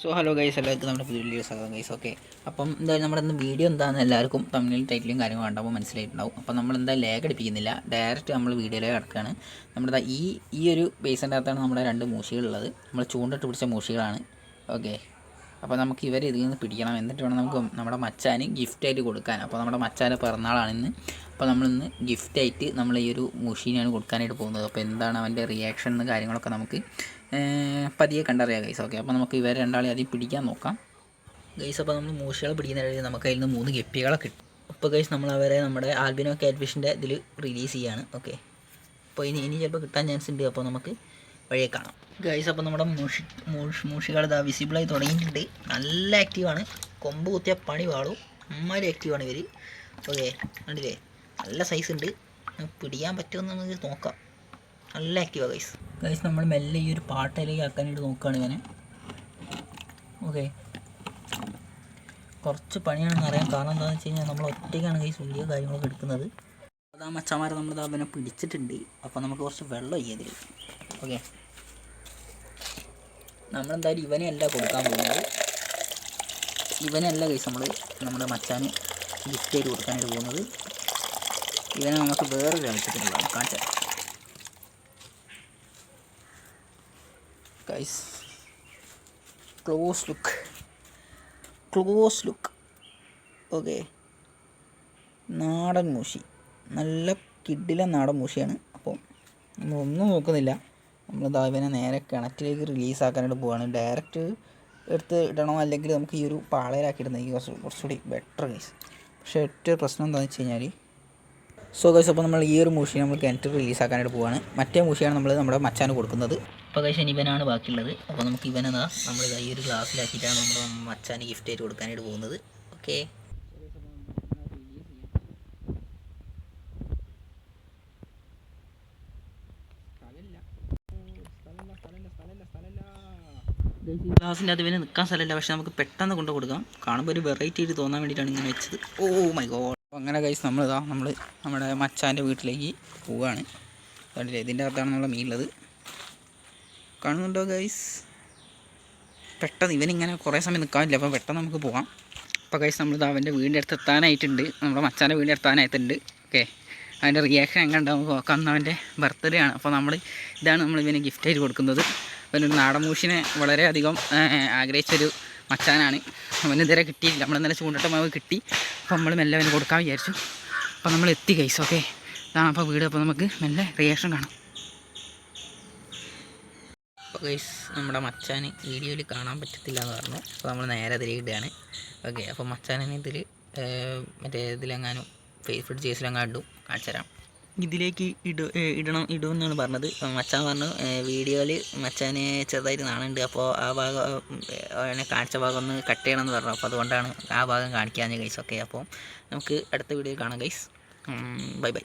So hello guys എല്ലാവർക്കും നമ്മുടെ പുതിയ വീഡിയോ സ്വാഗതം ഗൈസ് ഓക്കെ അപ്പം എന്തായാലും നമ്മുടെ ഇന്ന് വീഡിയോ എന്താണെന്ന് എല്ലാവർക്കും തമ്മിൽ ടൈറ്റിലും കാര്യങ്ങളും കണ്ടപ്പോൾ മനസ്സിലായിട്ടുണ്ടാവും. അപ്പം നമ്മൾ എന്താ ലേഖ അടിപ്പിക്കുന്നില്ല ഡയറക്റ്റ് നമ്മൾ വീഡിയോയിലേക്ക് കിടക്കുകയാണ്. നമ്മുടെ ഈ ഈ ഒരു ബേസിന്റെ അകത്താണ് നമ്മുടെ രണ്ട് മൂഷികളുള്ളത് നമ്മൾ ചൂണ്ടിട്ട് പിടിച്ച മൂഷികളാണ് ഓക്കെ അപ്പോൾ നമുക്ക് ഇവരെ ഇതിൽ നിന്ന് പിടിക്കണം. എന്നിട്ട് വേണം നമുക്ക് നമ്മുടെ മച്ചാന് ഗിഫ്റ്റായിട്ട് കൊടുക്കാൻ. അപ്പോൾ നമ്മുടെ മച്ചാന്റെ പിറന്നാളാണിന്ന് അപ്പോൾ നമ്മളിന്ന് ഗിഫ്റ്റായിട്ട് നമ്മൾ ഈ ഒരു മുഷീനാണ് കൊടുക്കാനായിട്ട് പോകുന്നത്. അപ്പോൾ എന്താണ് അവന്റെ റിയാക്ഷൻ എന്ന് കാര്യങ്ങളൊക്കെ നമുക്ക് പതിയെ കണ്ടറിയാം ഗൈസ് ഓക്കെ അപ്പോൾ നമുക്ക് ഇവരെ രണ്ടാളെ ആദ്യം പിടിക്കാൻ നോക്കാം. ഗൈസ് അപ്പോൾ നമ്മൾ മൂഷികളെ പിടിക്കുന്നതിനിടയിൽ നമുക്ക് അതിൽ നിന്ന് മൂന്ന് ഗപ്പികളെ കിട്ടും. അപ്പോൾ ഗൈസ് നമ്മൾ അവരെ നമ്മുടെ ആൽബിനോ കാറ്റ്ഫിഷിന്റെ ഇതിൽ റിലീസ് ചെയ്യാണ്. ഓക്കെ അപ്പോൾ ഇനി ഇനി ചിലപ്പോൾ കിട്ടാൻ ചാൻസ് ഉണ്ട്. അപ്പോൾ നമുക്ക് വഴിയെ കാണാം. ഗൈസ് അപ്പോൾ നമ്മുടെ മൂഷി മൂഷ് മൂഷികൾ ഇതാ വിസിബിളായി തുടങ്ങിയിട്ടുണ്ട്. നല്ല ആക്റ്റീവാണ് കൊമ്പ് കുത്തിയ പണി പാടും. അമ്മാരി ആക്റ്റീവാണ് ഇവർ ഓക്കെ കണ്ടില്ലേ? നല്ല സൈസ് ഉണ്ട്. പിടിക്കാൻ പറ്റുമെന്ന് നമുക്ക് നോക്കാം. നല്ല ആക്റ്റീവാണ് ഗൈസ് ഗൈസ് നമ്മൾ മെല്ലെ ഈ ഒരു പാട്ടയിലേക്ക് ആക്കാനായിട്ട് നോക്കുകയാണ് ഇവനെ ഓക്കെ കുറച്ച് പണിയാണെന്ന് അറിയാം. കാരണം എന്താണെന്ന് വെച്ച് കഴിഞ്ഞാൽ നമ്മൾ ഒറ്റയ്ക്കാണ് ഗൈസ് വീഡിയോ കാര്യങ്ങളൊക്കെ എടുക്കുന്നത്. അതാ മച്ചന്മാരെ നമ്മൾ അവനെ പിടിച്ചിട്ടുണ്ട്. അപ്പോൾ നമുക്ക് കുറച്ച് വെള്ളം ഇതിൽ ഓക്കെ നമ്മളെന്തായാലും ഇവനെ അല്ല കൊടുക്കാൻ പോകുന്നത്. ഇവനല്ല കൈസ് നമ്മൾ നമ്മുടെ മച്ചാന് ഗിഫ്റ്റ് ആയിട്ട് കൊടുക്കാനായിട്ട് പോകുന്നത്. ഇവനെ നമുക്ക് വേറൊരു ആവശ്യത്തിനുള്ളതാണ്. കാണിച്ചാൽ guys close look close look okay നാടൻ മൂഷി നല്ല കിഡിലെ നാടൻ മൂഷിയാണ് അപ്പോൾ നമ്മളൊന്നും നോക്കുന്നില്ല. നമ്മൾ ദാവിനെ നേരെ കിണറ്റിലേക്ക് റിലീസ് ആക്കാനായിട്ട് പോവാണ്. ഡയറക്റ്റ് എടുത്ത് ഇടണോ അല്ലെങ്കിൽ നമുക്ക് ഈ ഒരു പാളയിലാക്കി ഇടുന്നെങ്കിൽ കുറച്ച് കുറച്ചുകൂടി ബെറ്റർ ഗൈസ് പക്ഷേ ഏറ്റവും പ്രശ്നം എന്താണെന്ന് വെച്ച് കഴിഞ്ഞാൽ സോ ഗൈസ് അപ്പോൾ നമ്മൾ ഈ ഒരു മൂഷി നമ്മൾ കിണറ്റ് റിലീസ് ആക്കാനായിട്ട് പോവാണ്. മറ്റേ മൂഷിയാണ് നമ്മൾ നമ്മുടെ മച്ചാന് കൊടുക്കുന്നത്. അപ്പോൾ ഗൈസ് ഇവനാണ് ബാക്കിയുള്ളത്. അപ്പോൾ നമുക്ക് ഇവനെന്നാ നമ്മൾ ഈ ഒരു ഗ്ലാസ്സിലാക്കിയിട്ടാണ് നമ്മൾ മച്ചാന് ഗിഫ്റ്റ് ആയിട്ട് കൊടുക്കാനായിട്ട് പോകുന്നത്. ഓക്കെ ഗ്ലാസിന്റെ അത് ഇവന് നിൽക്കാൻ സ്ഥലമില്ല. പക്ഷെ നമുക്ക് പെട്ടെന്ന് കൊണ്ട് കൊടുക്കാം. കാണുമ്പോൾ ഒരു വെറൈറ്റി ആയിട്ട് തോന്നാൻ വേണ്ടിയിട്ടാണ് ഇങ്ങനെ വെച്ചത്. ഓ മൈ ഗോഡ് അങ്ങനെ കഴിച്ച് നമ്മളിതാ നമ്മൾ നമ്മുടെ മച്ചാന്റെ വീട്ടിലേക്ക് പോവുകയാണ് കണ്ടില്ലേ? ഇതിന്റെ അകത്താണ് നമ്മൾ മീനുള്ളത് കാണുന്നുണ്ടോ ഗൈസ് പെട്ടെന്ന് ഇവനിങ്ങനെ കുറേ സമയം നിൽക്കാനില്ല അപ്പോൾ പെട്ടെന്ന് നമുക്ക് പോവാം. അപ്പോൾ ഗൈസ് നമ്മളിത് അവന്റെ വീടിന്റെ അടുത്ത് എത്താനായിട്ടുണ്ട്. നമ്മുടെ മച്ചാന്റെ വീടിന്റെ എത്താനായിട്ടുണ്ട് ഓക്കെ? അതിന്റെ റിയാക്ഷൻ എങ്ങനെ ഉണ്ടാവും നോക്കാം. അന്ന് അവന്റെ ബർത്ത്ഡേ ആണ്. അപ്പോൾ നമ്മൾ ഇതാണ് നമ്മൾ ഇവന് ഗിഫ്റ്റായിട്ട് കൊടുക്കുന്നത്. അവനൊരു നാടൻ മൂഷിനെ വളരെയധികം ആഗ്രഹിച്ചൊരു മച്ചാനാണ്. അവന് ഇതുവരെ കിട്ടിയില്ല. നമ്മൾ ഇന്നലെ ചൂണ്ടിട്ട് മാവ് കിട്ടി. അപ്പോൾ നമ്മൾ മെല്ലെ അവന് കൊടുക്കാൻ വിചാരിച്ചു. അപ്പോൾ നമ്മൾ എത്തി കൈസ് ഓക്കെ ഇതാണ് അപ്പോൾ വീട് അപ്പോൾ നമുക്ക് മെല്ലെ റിയാക്ഷൻ കാണാം. അപ്പോൾ ഗൈസ് നമ്മുടെ മച്ചാന് വീഡിയോയിൽ കാണാൻ പറ്റത്തില്ല എന്ന് പറഞ്ഞു. അപ്പോൾ നമ്മൾ നേരെ അതിലേക്ക് ഇടുകയാണ്. ഓക്കെ അപ്പോൾ മച്ചാനെ ഇതിൽ മറ്റേ ഇതിലെങ്ങാനും ഫേസ്ബുക്ക് ചേസിലെങ്ങാണ്ടും കാണിച്ചു തരാം. ഇതിലേക്ക് ഇട ഇടണം ഇടുമെന്നാണ് പറഞ്ഞത്. മച്ചാൻ പറഞ്ഞു വീഡിയോയിൽ മച്ചാന് ചെറുതായിട്ട് നാണുണ്ട്. അപ്പോൾ ആ ഭാഗം അവനെ കാണിച്ച ഭാഗം ഒന്ന് കട്ട് ചെയ്യണമെന്ന് പറഞ്ഞു. അപ്പോൾ അതുകൊണ്ടാണ് ആ ഭാഗം കാണിക്കാഞ്ഞ ഗൈസ് ഓക്കെ അപ്പോൾ നമുക്ക് അടുത്ത വീഡിയോ കാണാം ഗൈസ് ബൈ ബൈ